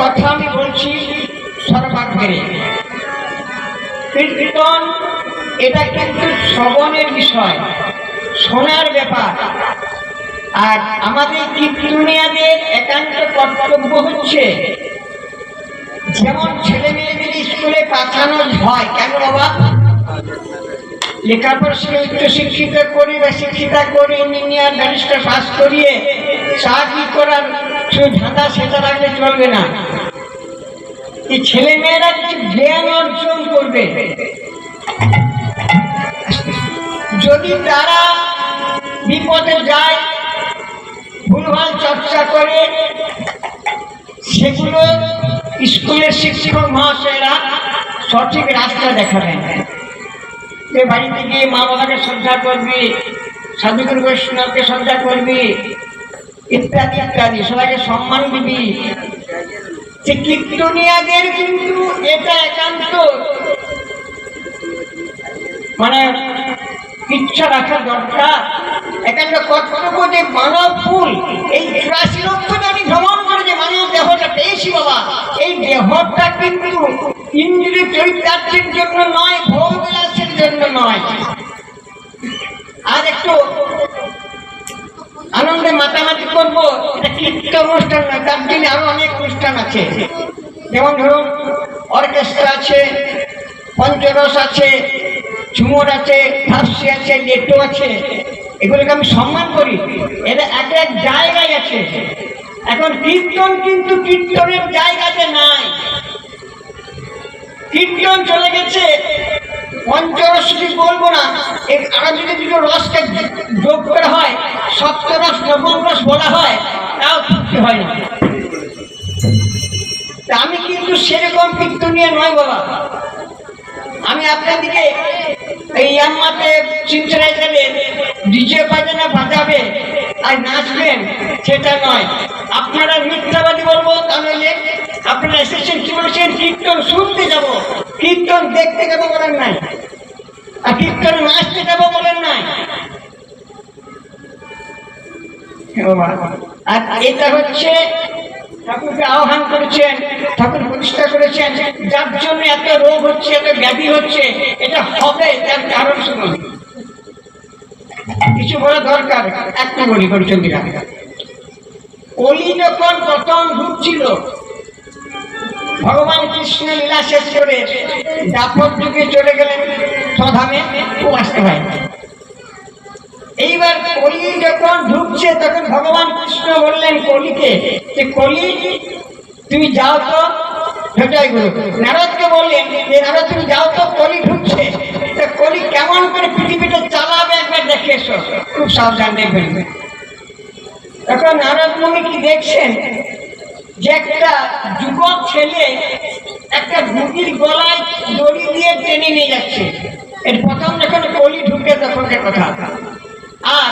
কথা আমি বলছি সর্বাগ্রে। কীর্তন, এটা কিন্তু শ্রবণের বিষয়, শোনার ব্যাপার। আর আমাদের কীর্তনিয়াদের একান্ত কর্তব্য হচ্ছে, যেমন ছেলে মেয়েদের স্কুলে পাঠানো হয়, কেন বাবা? লেখাপড়া উচ্চ শিক্ষিত করি বা শিক্ষিতা করে, ইঞ্জিনিয়ার, ব্যারিস্টার পাস করিয়ে চাকরি করার শুধু ধাঁধা সেটা রাখলে চলবে না। এই ছেলে মেয়েরা জ্ঞান অর্জন করবে? যদি তারা বিপদে যায়, ভুলভাল চর্চা করে, সেগুলো স্কুলের শিক্ষক মহাশয়রা সঠিক রাস্তা দেখাবেন। যে বাড়িতে গিয়ে মা বাবাকে শ্রদ্ধা করবি সাধুগুরু বৈষ্ণবকে শ্রদ্ধা করবি ইত্যাদি ইত্যাদি। সবাইকে সম্মান দিবি। যে কীর্তনিয়াদের কিন্তু এটা একান্ত। মানে ইচ্ছা রাখা দরকার। একান্ত কর্তব্য যে মানব ফুল। এই চুরাশি লক্ষ আমি ভ্রমণ করে যে মানব দেহটা পেয়েছি বাবা। এই দেহটা কিন্তু ইন্দ্রিয় চরিতার্থের জন্য নয় ভোগ জন্য নয়। আর একটু আনন্দে মাতামাতি করব। এটা কীর্তন অনুষ্ঠান না তার জন্য আরও অনেক অনুষ্ঠান আছে। যেমন ধরুন, অর্কেস্ট্রা আছে পঞ্চরস আছে, ঝুমুর আছে হাস্যি আছে, লেটো আছে। এগুলোকে আমি সম্মান করি। এটা এক এক জায়গায় আছে। এখন কীর্তন কিন্তু কীর্তনের জায়গাতে নাই। কীর্তন চলে গেছে। পঞ্চরস বলব না? আরও যদি দুটো রসকে যোগ করা হয় সপ্তরস রস বলা হয়, তাও তৃপ্তি হয় না। আমি কিন্তু সেরকম কীর্তনীয় নয় বাবা। আমি আপনাদিকে এই ইয়াম্মাতে চিনচড়াই যাবে ডিজে বাজানা বাজাবে আর নাচবেন, সেটা নয়। আপনারা মিথ্যাবাদী বলব তাহলে আপনারা এসেছেন কি বলেছেন? কীর্তন শুনতে যাব, কীর্তন দেখতে যাব বলেন নাই। আর কীর্তন নাচতে যাব বলেন নাই। আর এটা হচ্ছে ঠাকুরকে আহ্বান করেছেন, ঠাকুর প্রতিষ্ঠা করেছেন। যার জন্য এত রোগ হচ্ছে, এত ব্যাধি হচ্ছে, এটা হবে তার কারণ শুনুন। কিছু বলা দরকার? একটা বলি পরিচন্দিরা কলি যখন প্রথম ঢুকছিল ভগবান কৃষ্ণ লীলা শেষ করে দাপর যুগে চলে গেলেন স্বধামে খুব আসতে হয় এইবার কলি যখন ঢুকছে, তখন ভগবান কৃষ্ণ বললেন, কলিকে, যে কলি, তুমি যাও তো জয় গুরু। নারদকে বললেন, যে নারদ, তুমি যাও তো, কলি ঢুকছে। কলি কেমন করে পৃথিবীটা চালাবে একবার দেখে এসো। খুব সাবধান দেখবেন। তখন নারদ মুনি কি দেখছেন? যে একটা যুবক ছেলে একটা বুড়ির গলায় দড়ি দিয়ে টেনে নিয়ে যাচ্ছে। এর প্রথম যখন কলি ঢুকে, তখনকার কথা। আর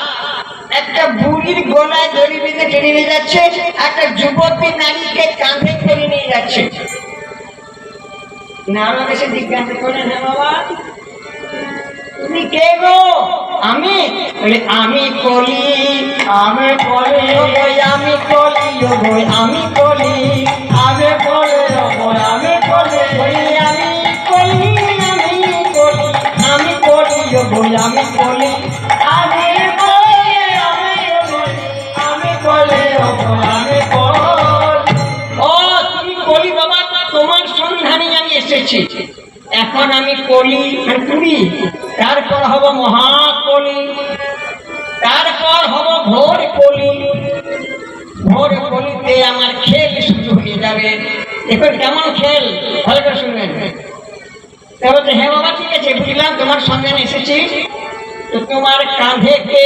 একটা বুড়ির গলায় দড়ি বেঁধে টেনে নিয়ে যাচ্ছে, একটা যুবতী নারীকে কাঁধে করে নিয়ে যাচ্ছে। হ্যাঁ কে গো? আমি? আমি কলি আমি কলি আমি কলি আমি কলি। আমি কলি আর পুরি তারপর হব মহাকলি। তারপর হব ভোর কলি। ভোর কলিতে আমার খেল শুরু হয়ে যাবে। এখন কেমন খেল। ভালো করে শুনবেন। বলছে হ্যাঁ বাবা, ঠিক আছে, বুঝলাম, তোমার সঙ্গে আমি এসেছি। তো তোমার কাঁধে কে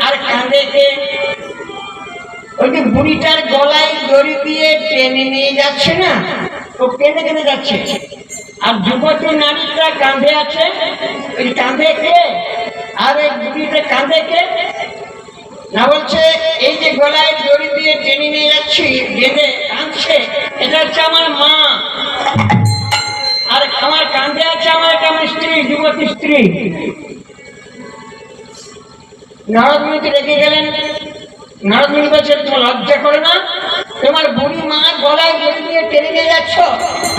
আর কাঁধে কে ওই যে বুড়িটার গলায় দড়ি দিয়ে টেনে নিয়ে যাচ্ছে না? ও কেঁদে কেঁদে যাচ্ছে। আর যুবতী নারীটা কাঁধে আছে ওই কাঁধে কে? আর এই বুড়িটা কাঁধে কে? না বলছে, এই যে গলায় দড়ি দিয়ে টেনে নিয়ে যাচ্ছি বেঁধে কাঁদছে এটা হচ্ছে আমার মা। আর আমার কাঁধে আছে আমার একটা আমার স্ত্রী, যুবতী স্ত্রী। নারদ মুনিকে রেখে গেলেন। নারদ মুনি বলছে লজ্জা করে না। তোমার বুড়ি মা গলায় দড়ি দিয়ে টেনে নিয়ে যাচ্ছ?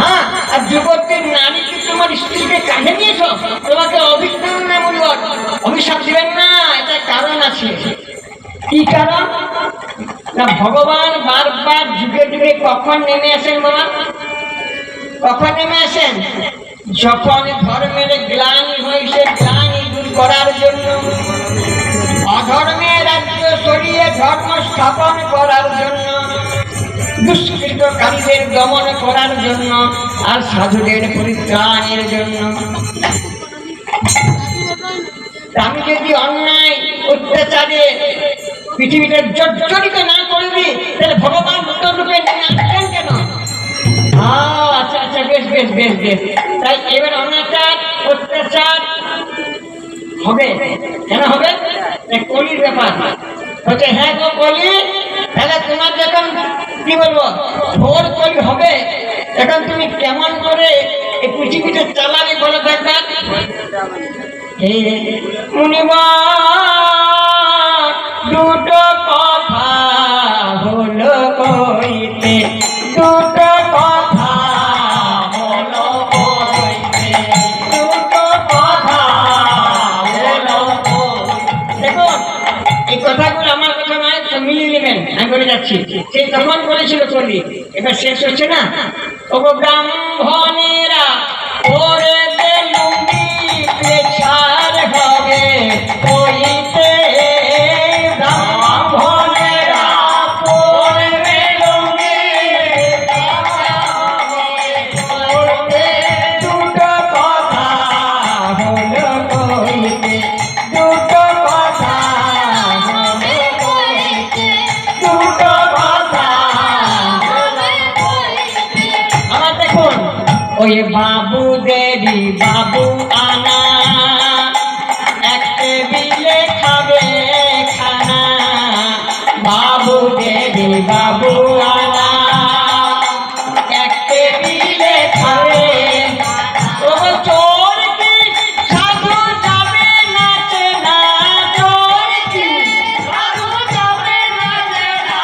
হ্যাঁ? আর যুবকের নারীকে তোমার স্ত্রীকে কাঁধে নিয়েছো তোমাকে অভিজ্ঞান না বলব অভিশাপ দিবেন না, এটা কারণ আছে। কি কারণ? না, ভগবান বারবার যুগে যুগে কখন নেমে আসেন বাবা কখন নেমে আসেন? যখন ধর্মের গ্লানি হয়েছে গ্লানি দূর করার জন্য। অধর্মের রাজ্য সরিয়ে ধর্ম স্থাপন করার জন্য। দুষ্কৃতকারীদের দমন করার জন্য আর সাধুদের পরিত্রাণের জন্য। আমি যদি অন্যায়, অত্যাচারে পৃথিবীতে জর্জরিত না করবি তাহলে ভগবান রূপে আসবেন কেন? আচ্ছা আচ্ছা বেশ বেশ বেশ বেশ। তাই এবার অনাচার, অত্যাচার হবে? কেন হবে? কলির ব্যাপার। হচ্ছে হ্যাঁ গো কলি, তাহলে তোমার যখন কি বলব? ভোর তৈরি হবে। এখন তুমি কেমন করে এই পৃথিবীতে চালাবে বলে দেখবেন মুনিবা দুটো বলে যাচ্ছি। সে তখন বলেছিল চলি এটা শেষ হচ্ছে না? ও ব্রাহ্মণেরা ওরে বাবু আনা এক টেবিলে খাবে ও চোর কি? সাধু যাবে নাচে না চোর কি? সাধু যাবে নাচে না।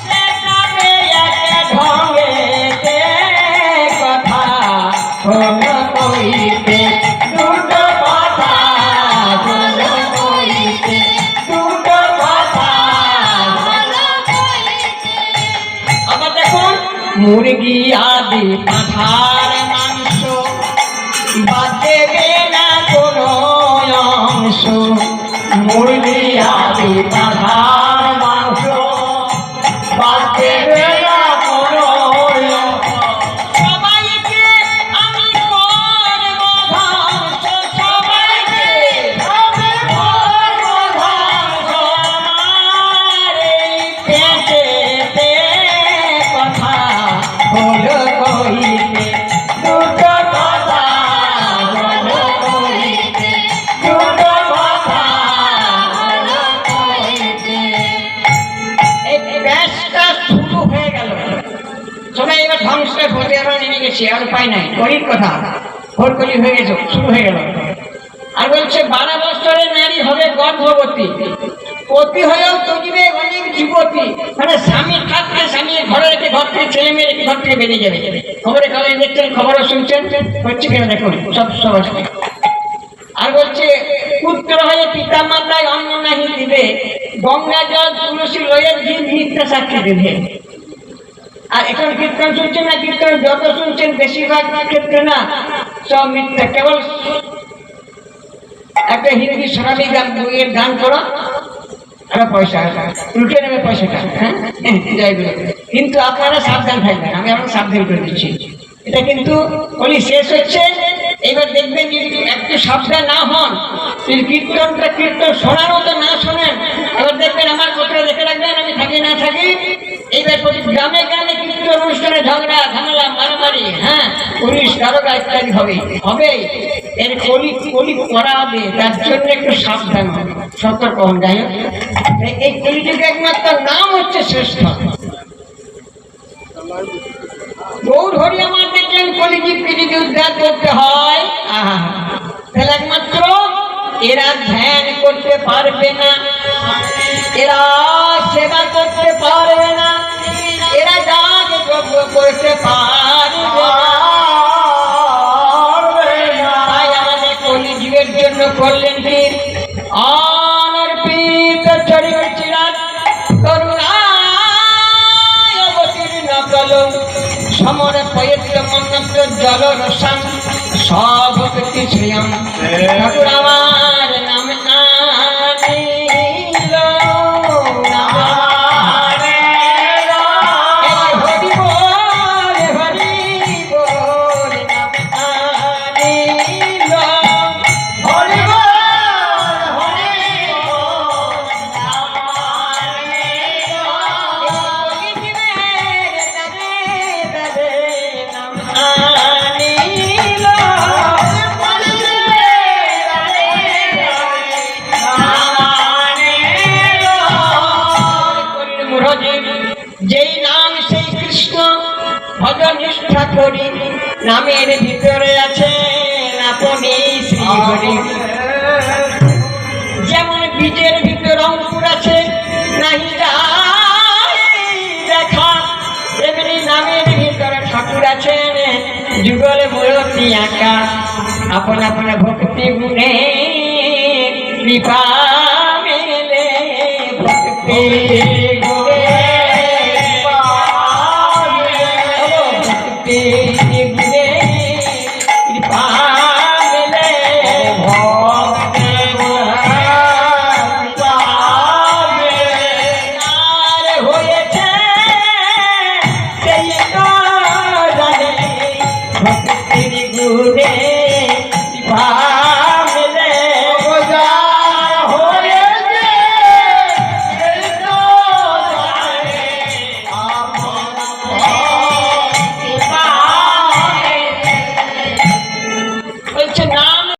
সে যাবে একে ঢঙ্গেতে কথা। হলো কইতে মুরগি আদি কথা। ভোট কলি হয়ে গেছে, শুরু হয়ে গেল। আর বলছে, বারো বছরের নারী হবে গর্ভবতী। পতি হয়েও তৈবে অনেক যুবতী। মানে স্বামী থাকতে স্বামী ঘরে রেখে ঘর থেকে ছেলে মেয়ে রেখে ঘর থেকে বেরিয়ে যাবে। খবরে খবরে দেখছেন, খবরও শুনছেন। হচ্ছে কিনা দেখুন, সব আছে। আর বলছে, পুত্র হয়ে পিতা মাতায় অন্ন নাহি দিবে গঙ্গা জল তুলসী লয়ের ঘি মিথ্যা সাক্ষী দেবে। আর এখন কীর্তন শুনছেন না? কীর্তন যত শুনছেন বেশিরভাগ ক্ষেত্রে না, সব মিথ্যা। কেবল একটা হিন্দি সোনালী গান, বইয়ের গান করো একটা পয়সা লুটে নেবে পয়সাটা হ্যাঁ? যাই কিন্তু আপনারা সাবধান থাকবেন, আমি আপনার সাবধান করে দিচ্ছি। এটা কিন্তু বলি শেষ হচ্ছে। এবার দেখবেন যদি একটু সাবধান না হন কীর্তনটা কীর্তন শোনার মতো না শোনেন, এবার দেখবেন আমার কথা দেখে রাখবেন, আমি থাকি না থাকি। এইবার গ্রামে গ্রামে অনুষ্ঠানে ঝগড়া, ঝামেলা, মারামারি হ্যাঁ পুলিশ দারোগা ইত্যাদি হবে। হবে, এর কলি কলি করা হবে, তার জন্য একটু সাবধান হন সতর্ক হন, যাই এই- কলিযুগে একমাত্র নাম হচ্ছে শ্রেষ্ঠ। আমার দেখলেন কলিযুগ পৃথিবী উদ্ধার করতে হয় তাহলে একমাত্র এরা ধ্যান করতে পারবে না। এরা সেবা করতে পারবে না। এরা করতে তাই আমাদের কলিজীবের জন্য করলেন পীর অনর পীর চরিত্র চিরাত করুণায় পয়ত্র মন্নত জল রসান সব ব্যক্তি যেই নাম সেই কৃষ্ণ ভজন নিষ্ঠা করি, নামের ভিতরে আছে যেমন বীজের ভিতর অঙ্কুর আছে, নাহি দেখা। এমনি নামের ভিতরে ঠাকুর আছেন, যুগল মূলতি আঁকা। আপন আপন ভক্তি গুণে কৃপা মেলে ভক্তি। Lord.